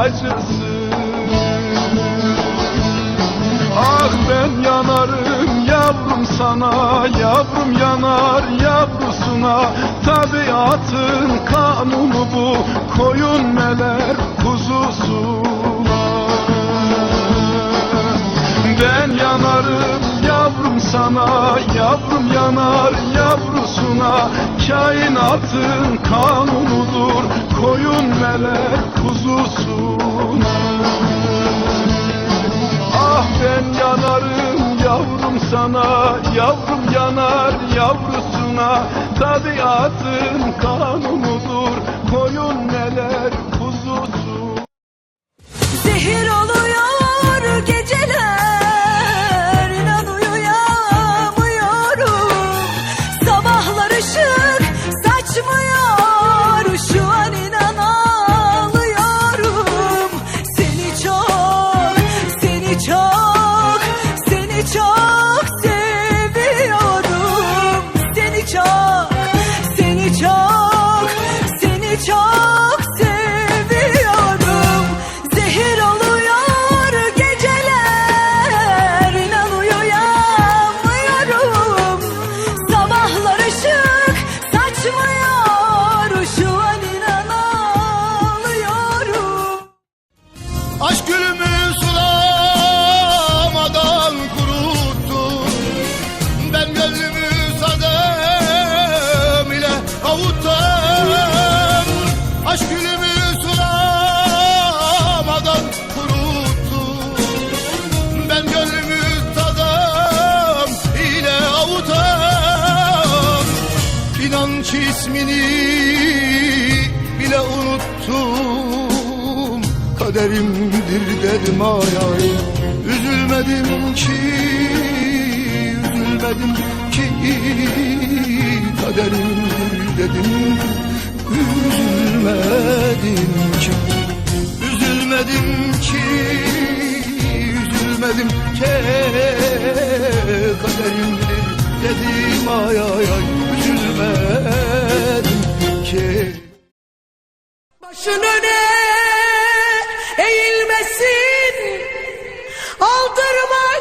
acısı Ah ben yanarım yavrum sana Yavrum yanar yavrusuna. Tabiatın kanunu bu Koyun meler kuzusuna. Ben yanarım yavrum sana Yavrum yanar yavrusuna Kainatın kanunudur Koyun meler kuzusuna Ah ben yanarım yavrum sana Yavrum yanar yavrusuna. Tabiatın kanunudur Koyun neler kuzusu Zehir çok ki ismini bile unuttum. Kaderimdir dedim ay ay. Üzülmedim ki Üzülmedim ki. Kaderimdir dedim Üzülmedim ki. Üzülmedim ki Üzülmedim ki. Kaderimdir dedim ay ay ay kaldırmayın.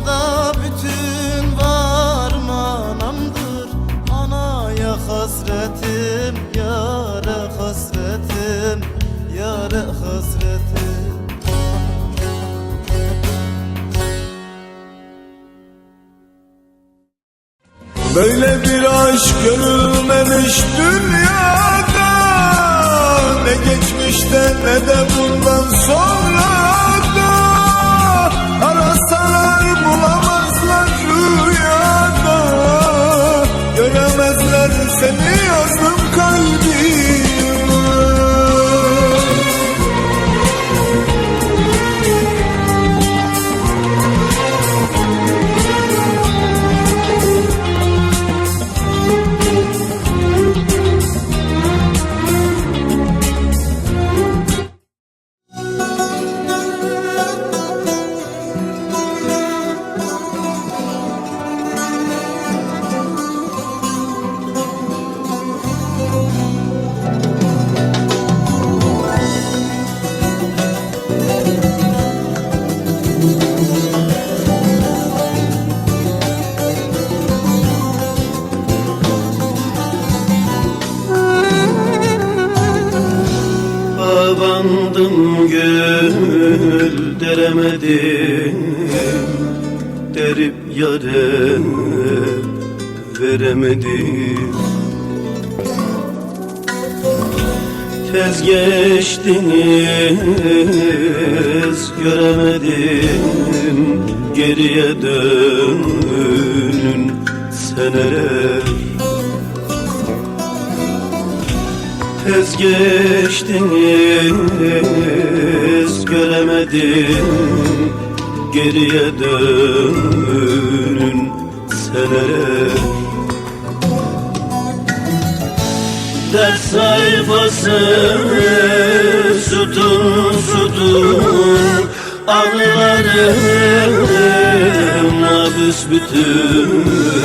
Dünyada bütün var manamdır Anaya hasretim, yara hasretim, yara hasretim. Böyle bir aşk görülmemiş dünyada. Ne geçmişte ne de bundan sonra Abandım gönül göremedim Derip yare veremedim. Tez geçtiniz göremedim. Geriye dönün seneler Tez geçtiniz göremedim. Geriye dönün seneler. Ders sayfası sütun sütun. Anılarım büsbütün